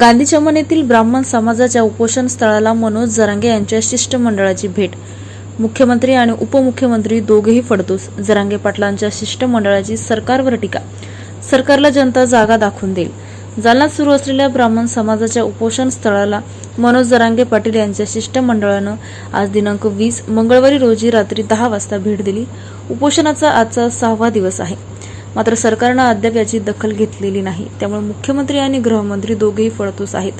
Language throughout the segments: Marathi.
गांधी चमन येथील ब्राह्मण समाजाच्या उपोषण स्थळाला मनोज जरांगे यांच्या शिष्टमंडळाची भेट. मुख्यमंत्री आणि उपमुख्यमंत्री दोघेही फडतूस. जरांगे पाटलांच्या शिष्टमंडळाची सरकारवर टीका. सरकारला जनता जागा दाखवून देईल. जालन्यात सुरू असलेल्या ब्राह्मण समाजाच्या उपोषण स्थळाला मनोज जरांगे पाटील यांच्या शिष्टमंडळानं आज दिनांक वीस मंगळवारी रोजी रात्री दहा वाजता भेट दिली. उपोषणाचा आजचा सहावा दिवस आहे. मात्र सरकारनं अद्याप याची दखल घेतलेली नाही. त्यामुळे मुख्यमंत्री आणि गृहमंत्री दोघेही फळतूस आहेत.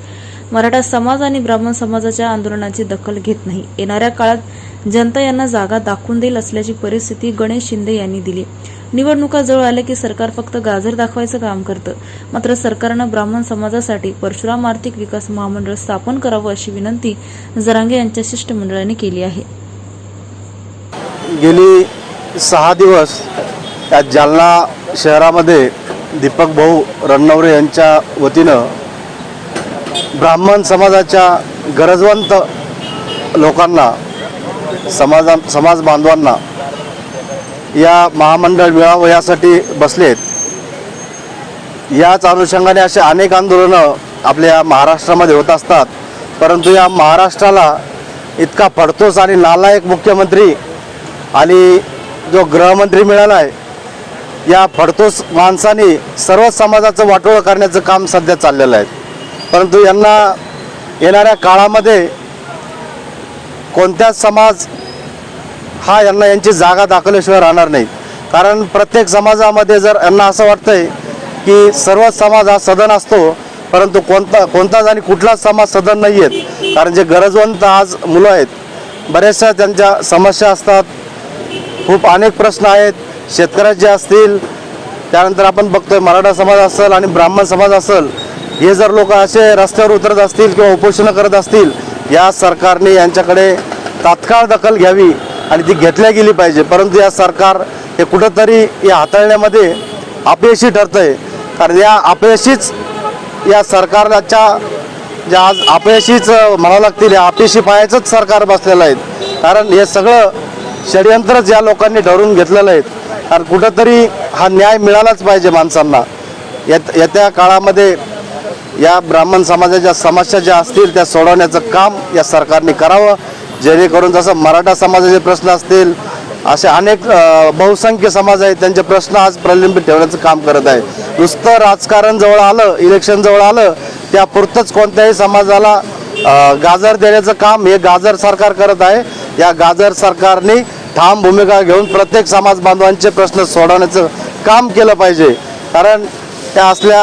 मराठा समाज आणि ब्राह्मण समाजाच्या आंदोलनाची दखल घेत नाही. येणाऱ्या काळात जनता यांना जागा दाखवून देईल असल्याची परिस्थिती गणेश शिंदे यांनी दिली. निवडणुका जवळ आल्या की सरकार फक्त गाजर दाखवायचं काम करतं. मात्र सरकारनं ब्राह्मण समाजासाठी परशुराम आर्थिक विकास महामंडळ स्थापन करावं अशी विनंती जरांगे यांच्या शिष्टमंडळाने केली आहे. गेली सहा दिवस त्या जालना शहरामध्ये दीपक भाऊ रणनवरे यांच्या वतीनं ब्राह्मण समाजाच्या गरजवंत लोकांना समाजा समाज बांधवांना या महामंडळ मिळावं यासाठी बसलेत याच अनुषंगाने असे अनेक आंदोलनं आपल्या महाराष्ट्रामध्ये होत असतात. परंतु या महाराष्ट्राला इतका पडतोच आणि नालायक मुख्यमंत्री आणि जो गृहमंत्री मिळाला आहे या फडतोस माणसाने सर्व समाजाचं वाटोळं करण्याचं काम सध्या चाललेलं आहे. परंतु यांना येणाऱ्या काळामध्ये कोणत्याच समाज हा यांना यांची जागा दाखवल्याशिवाय राहणार नाही. कारण प्रत्येक समाजामध्ये जर यांना असं वाटतंय की सर्व समाज हा सदन असतो परंतु कोणता कोणताच आणि कुठलाच समाज सदन नाही आहेत कारण जे गरजवंत आज मुलं आहेत बऱ्याचशा त्यांच्या समस्या असतात. खूप अनेक प्रश्न आहेत. शेतकऱ्याचे असतील त्यानंतर आपण बघतोय मराठा समाज असेल आणि ब्राह्मण समाज असेल हे जर लोक असे रस्त्यावर उतरत असतील किंवा उपोषणं करत असतील या सरकारने यांच्याकडे तात्काळ दखल घ्यावी आणि ती घेतल्या गेली पाहिजे. परंतु या सरकार हे कुठंतरी या हाताळण्यामध्ये अपयशी ठरतं आहे कारण या अपयशीच या सरकारच्या ज्या आज अपयशीच म्हणावं लागतील या अपयशी पायाचंच सरकार बसलेलं आहे. कारण हे सगळं षडयंत्रच या लोकांनी ठरवून घेतलेलं आहे. कारण कुठंतरी हा न्याय मिळालाच पाहिजे माणसांना. येत येत्या काळामध्ये या ब्राह्मण समाजाच्या समस्या ज्या असतील त्या सोडवण्याचं काम या सरकारने करावं जेणेकरून जसं मराठा समाजाचे प्रश्न असतील असे अनेक बहुसंख्य समाज आहेत त्यांचे प्रश्न आज प्रलंबित ठेवण्याचं काम करत आहे नुसतं राजकारण जवळ आलं इलेक्शन जवळ आलं त्यापुरतंच कोणत्याही समाजाला गाजर देण्याचं काम हे गाजर सरकार करत आहे. या गाजर सरकारने ठाम भूमिका घेऊन प्रत्येक समाज बांधवांचे प्रश्न सोडवण्याचं काम केलं पाहिजे. कारण त्या असल्या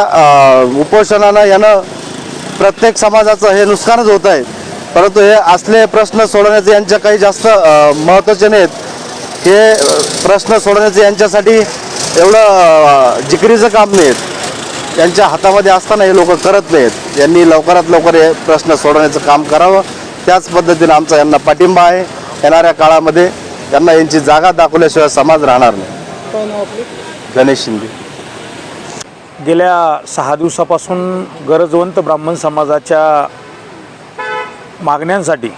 उपोषणानं यानं प्रत्येक समाजाचं हे नुकसानच होत आहे. परंतु हे असले प्रश्न सोडवण्याचे यांच्या काही जास्त महत्त्वाचे नाहीत. हे प्रश्न सोडवण्याचे यांच्यासाठी एवढं जिकरीचं काम नाहीत. त्यांच्या हातामध्ये असताना हे लोक करत नाहीत. यांनी लवकरात लवकर हे प्रश्न सोडवण्याचं काम करावं. त्याच पद्धतीने आमचा यांना पाठिंबा आहे. येणाऱ्या काळामध्ये यांना यांची जागा दाखवल्याशिवाय समाज राहणार नाही. गणेश शिंदे. गेल्या सहा दिवसापासून गरजवंत ब्राह्मण समाजाच्या मागण्यांसाठी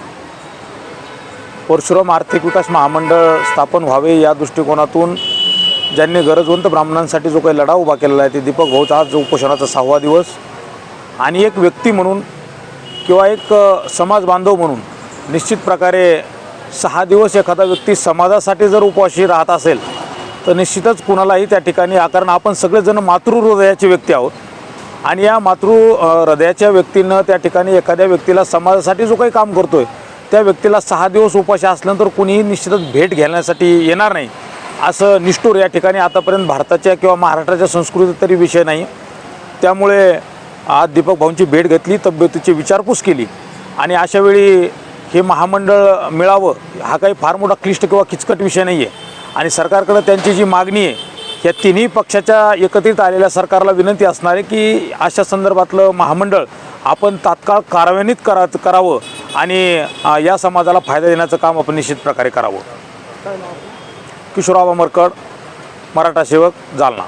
परशुराम आर्थिक विकास महामंडळ स्थापन व्हावे या दृष्टिकोनातून ज्यांनी गरजवंत ब्राह्मणांसाठी जो काही लढा उभा केलेला आहे ते दीपक भाऊचा आज उपोषणाचा सहावा दिवस आणि एक व्यक्ती म्हणून किंवा एक समाज बांधव म्हणून निश्चित प्रकारे सहा दिवस एखादा व्यक्ती समाजासाठी जर उपवाशी राहत असेल तर निश्चितच कुणालाही त्या ठिकाणी कारण आपण सगळेजण मातृहृदयाचे व्यक्ती आहोत. आणि या मातृ हृदयाच्या व्यक्तीनं त्या ठिकाणी एखाद्या व्यक्तीला समाजासाठी जो काही काम करतो आहे त्या व्यक्तीला सहा दिवस उपाशी असल्यानंतर कुणीही निश्चितच भेट घेण्यासाठी येणार नाही. असं निष्ठूर या ठिकाणी आतापर्यंत भारताच्या किंवा महाराष्ट्राच्या संस्कृतीत तरी विषय नाही. त्यामुळे आज दीपक भाऊंची भेट घेतली तब्येतीची विचारपूस केली. आणि अशावेळी हे महामंडळ मिळावं हा काही फार मोठा क्लिष्ट किंवा किचकट विषय नाही आहे आणि सरकारकडं त्यांची जी मागणी आहे या तिन्ही पक्षाच्या एकत्रित आलेल्या सरकारला विनंती असणार आहे की अशा संदर्भातलं महामंडळ आपण तात्काळ कार्यान्वित करा करावं आणि या समाजाला फायदा देण्याचं काम आपण निश्चित प्रकारे करावं. किशोरराव मरकड मराठा सेवक जालना.